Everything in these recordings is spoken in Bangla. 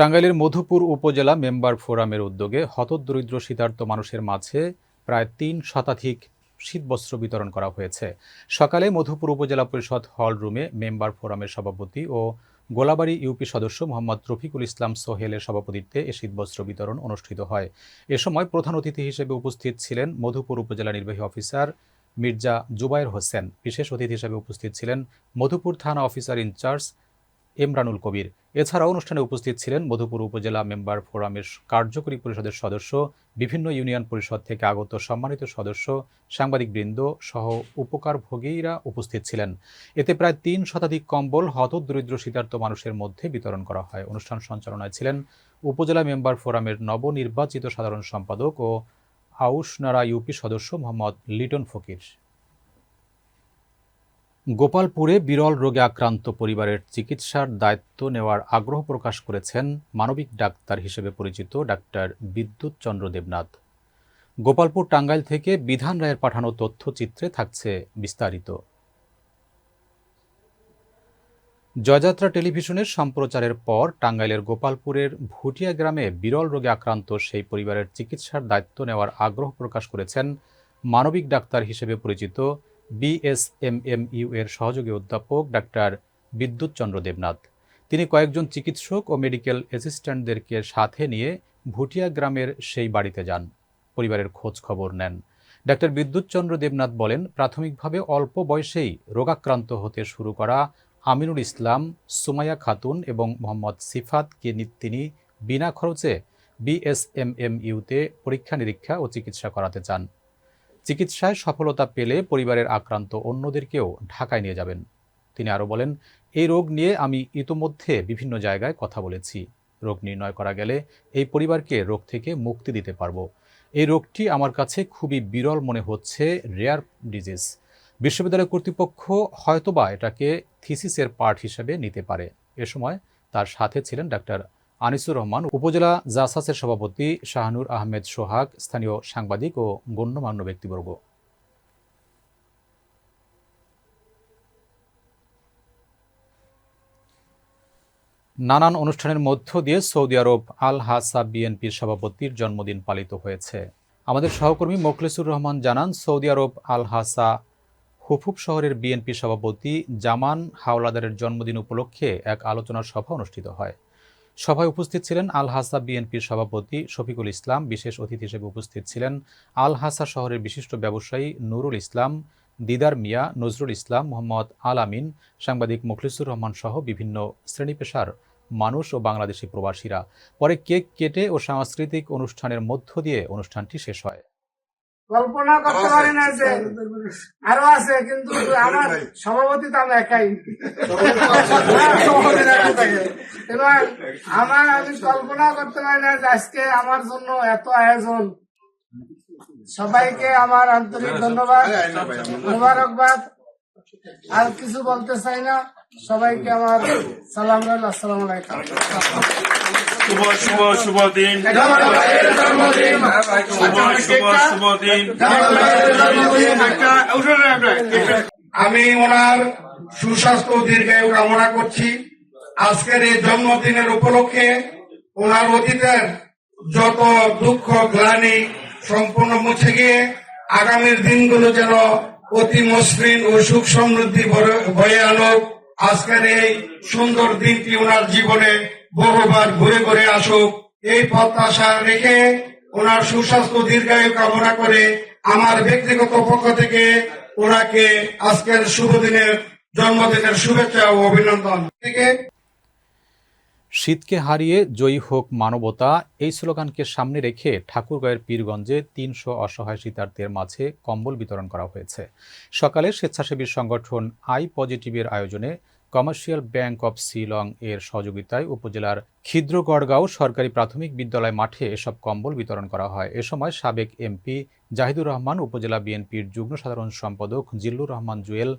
টাঙ্গাইলের মধুপুর উপজেলা মেম্বার ফোরামের উদ্যোগে হতদরিদ্র শীতার্ত মানুষের মাঝে প্রায় তিন শতাধিক শীতবস্ত্র বিতরণ করা হয়েছে। সকালে মধুপুর উপজেলা পরিষদ হল রুমে মেম্বার ফোরামের সভাপতি ও গোলাবাড়ি ইউপি সদস্য মোহাম্মদ রফিকুল ইসলাম সোহেলের সভাপতিত্বে এ শীতবস্ত্র বিতরণ অনুষ্ঠিত হয়। এ সময় প্রধান অতিথি হিসেবে উপস্থিত ছিলেন মধুপুর উপজেলা নির্বাহী অফিসার মির্জা জুবায়ের হোসেন। বিশেষ অতিথি হিসেবে উপস্থিত ছিলেন মধুপুর থানা অফিসার ইনচার্জ এমরানুল কবির। এছাড়াও অনুষ্ঠানে উপস্থিত ছিলেন মধুপুর উপজেলা মেম্বার ফোরামের কার্যকরী পরিষদের সদস্য, বিভিন্ন ইউনিয়ন পরিষদ থেকে আগত সম্মানিত সদস্য, সাংবাদিকবৃন্দ সহ উপকারভোগীরা উপস্থিত ছিলেন। এতে প্রায় তিন শতাধিক কম্বল হতদরিদ্র শীতার্ত মানুষের মধ্যে বিতরণ করা হয়। অনুষ্ঠান সঞ্চালনায় ছিলেন উপজেলা মেম্বার ফোরামের নবনির্বাচিত সাধারণ সম্পাদক ও আউশনারা ইউপি সদস্য মোহাম্মদ লিটন ফকির। গোপালপুরে বিরল রোগে আক্রান্ত পরিবারের চিকিৎসার দায়িত্ব নেওয়ার আগ্রহ প্রকাশ করেছেন মানবিক ডাক্তার হিসেবে পরিচিত ডাক্তার বিদ্যুৎ চন্দ্র দেবনাথ। গোপালপুর টাঙ্গাইল থেকে বিধান রায়ের পাঠানো তথ্যচিত্রে থাকছে বিস্তারিত। জয়যাত্রা টেলিভিশনের সম্প্রচারের পর টাঙ্গাইলের গোপালপুরের ভুটিয়া গ্রামে বিরল রোগে আক্রান্ত সেই পরিবারের চিকিৎসার দায়িত্ব নেওয়ার আগ্রহ প্রকাশ করেছেন মানবিক ডাক্তার হিসেবে পরিচিত বিএসএমএমইউ এর সহযোগী অধ্যাপক ডাক্তার বিদ্যুৎ চন্দ্র দেবনাথ। তিনি কয়েকজন চিকিৎসক ও মেডিকেল অ্যাসিস্ট্যান্টদেরকে সাথে নিয়ে ভুটিয়া গ্রামের সেই বাড়িতে যান। পরিবারের খোঁজ খবর নেন। ডাক্তার বিদ্যুৎ চন্দ্র দেবনাথ বলেন, প্রাথমিকভাবে অল্প বয়সেই রোগাক্রান্ত হতে শুরু করা আমিনুল ইসলাম, সুমাইয়া খাতুন এবং মোহাম্মদ সিফাতকে তিনি বিনা খরচে বিএসএমএমইউতে পরীক্ষা নিরীক্ষা ও চিকিৎসা করাতে চান। চিকিৎসায় সফলতা পেলে পরিবারের আক্রান্ত অন্যদেরকেও ঢাকায় নিয়ে যাবেন। তিনি আরও বলেন, এই রোগ নিয়ে আমি ইতোমধ্যে বিভিন্ন জায়গায় কথা বলেছি। রোগ নির্ণয় করা গেলে এই পরিবারকে রোগ থেকে মুক্তি দিতে পারব। এই রোগটি আমার কাছে খুবই বিরল মনে হচ্ছে, রেয়ার ডিজিজ। বিশ্ববিদ্যালয় কর্তৃপক্ষ হয়তোবা এটাকে থিসিসের পার্ট হিসেবে নিতে পারে। এ সময় তার সাথে ছিলেন ডাক্তার আনিসুর রহমান, উপজেলা জাসাসের সভাপতি শাহানুর আহমেদ সোহাগ, স্থানীয় সাংবাদিক ও গণ্যমান্য ব্যক্তিবর্গ। নানান অনুষ্ঠানের মধ্য দিয়ে সৌদি আরব আল হাসা বিএনপির সভাপতির জন্মদিন পালিত হয়েছে। আমাদের সহকর্মী মোখলেসুর রহমান জানান, সৌদি আরব আল হাসা হুফুফ শহরের বিএনপি সভাপতি জামান হাওলাদারের জন্মদিন উপলক্ষে এক আলোচনা সভা অনুষ্ঠিত হয়। সভায় উপস্থিত ছিলেন আল হাসা বিএনপির সভাপতি শফিকুল ইসলাম, বিশেষ অতিথি হিসেবে উপস্থিত ছিলেন আল হাসা শহরের বিশিষ্ট ব্যবসায়ী নুরুল ইসলাম, দিদার মিয়া নজরুল ইসলাম, মোহাম্মদ আল আমিন সাংবাদিক মুখলিসুর রহমান সহ বিভিন্ন শ্রেণি পেশার মানুষ ও বাংলাদেশি প্রবাসীরা। পরে কেক কেটে ও সাংস্কৃতিক অনুষ্ঠানের মধ্য দিয়ে অনুষ্ঠানটি শেষ হয়। কল্পনা করতে পারি না যে আরও আছে কিন্তু আমার সভাপতি তো আমি একাই এবার আমার আমি কল্পনা করতে পারি না যে আজকে আমার জন্য এত আয়োজন। সবাইকে আমার আন্তরিক ধন্যবাদ মুবারকবাদ। আর কিছু বলতে চাই না। সবাইকে আমার সালাম রইল আসসালামু আলাইকুম। শুভ শুভ শুভ দিন। শুভ শুভ শুভ দিন। আমি ওনার সুস্বাস্থ্য দীর্ঘায়ু কামনা করছি। আজকের এই জন্মদিনের উপলক্ষে ওনার অতীতের যত দুঃখ গ্লানি সম্পূর্ণ মুছে গিয়ে আগামীর দিনগুলো যেন অতি মসৃণ ও সুখ সমৃদ্ধি বয়ে আনুক। আজকের এই সুন্দর দিনটি ওনার জীবনে বহুবার ঘুরে ঘুরে আসুক। এই প্রত্যাশা রেখে ওনার সুস্বাস্থ্য দীর্ঘায়ু কামনা করে আমার ব্যক্তিগত পক্ষ থেকে ওনাকে আজকের শুভ দিনের জন্মদিনের শুভেচ্ছা ও অভিনন্দন। থেকে শীতকে হারিয়ে জয়ী হোক মানবতা, এই স্লোগানকে সামনে রেখে ঠাকুরগাঁয়ের পীরগঞ্জে তিনশো অসহায় শীতার্থীর মাঝে কম্বল বিতরণ করা হয়েছে। সকালে স্বেচ্ছাসেবী সংগঠন আই পজিটিভের আয়োজনে কমার্শিয়াল ব্যাংক অব শিলং এর সহযোগিতায় উপজেলার ক্ষিদ্রগড়গাঁও সরকারি প্রাথমিক বিদ্যালয় মাঠে এসব কম্বল বিতরণ করা হয়। এ সময় সাবেক এমপি জাহিদুর রহমান, উপজেলা বিএনপির যুগ্ম সাধারণ সম্পাদক জিল্লুর রহমান জুয়েল,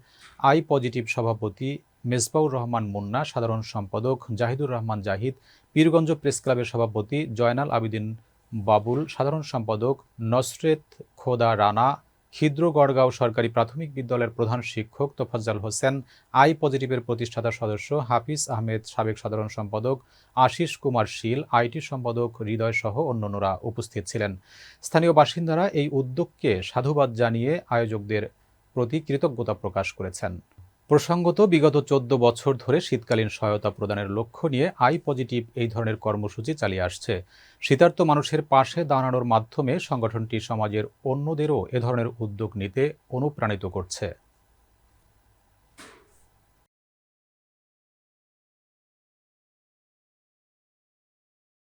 আই পজিটিভ সভাপতি মেজবাউর রহমান মুন্না, সাধারণ সম্পাদক, জাহিদুর রহমান জাহিদ, পীরগঞ্জ প্রেস ক্লাবের সভাপতি জয়নাল আবিদিন বাবুল, সাধারণ সম্পাদক নসরেত খোদা রানা খিদ্র গড়গাঁও সরকারি প্রাথমিক বিদ্যালয়ের প্রধান শিক্ষক তোফাজ্জাল হোসেন, আই পজিটিভের প্রতিষ্ঠাতা সদস্য হাফিজ আহমেদ, সাবেক সাধারণ সম্পাদক আশিস কুমার শীল, আইটি সম্পাদক হৃদয় সহ অন্যান্যরা উপস্থিত ছিলেন। স্থানীয় বাসিন্দারা এই উদ্যোগকে সাধুবাদ জানিয়ে আয়োজকদের প্রতি কৃতজ্ঞতা প্রকাশ করেছেন। প্রসঙ্গত, বিগত চোদ্দ বছর ধরে শীতকালীন সহায়তা প্রদানের লক্ষ্য নিয়ে আই পজিটিভ এই ধরনের কর্মসূচি চালিয়ে আসছে। শীতার্ত মানুষের পাশে দাঁড়ানোর মাধ্যমে সংগঠনটি সমাজের অন্যদেরও এ ধরনের উদ্যোগ নিতে অনুপ্রাণিত করছে।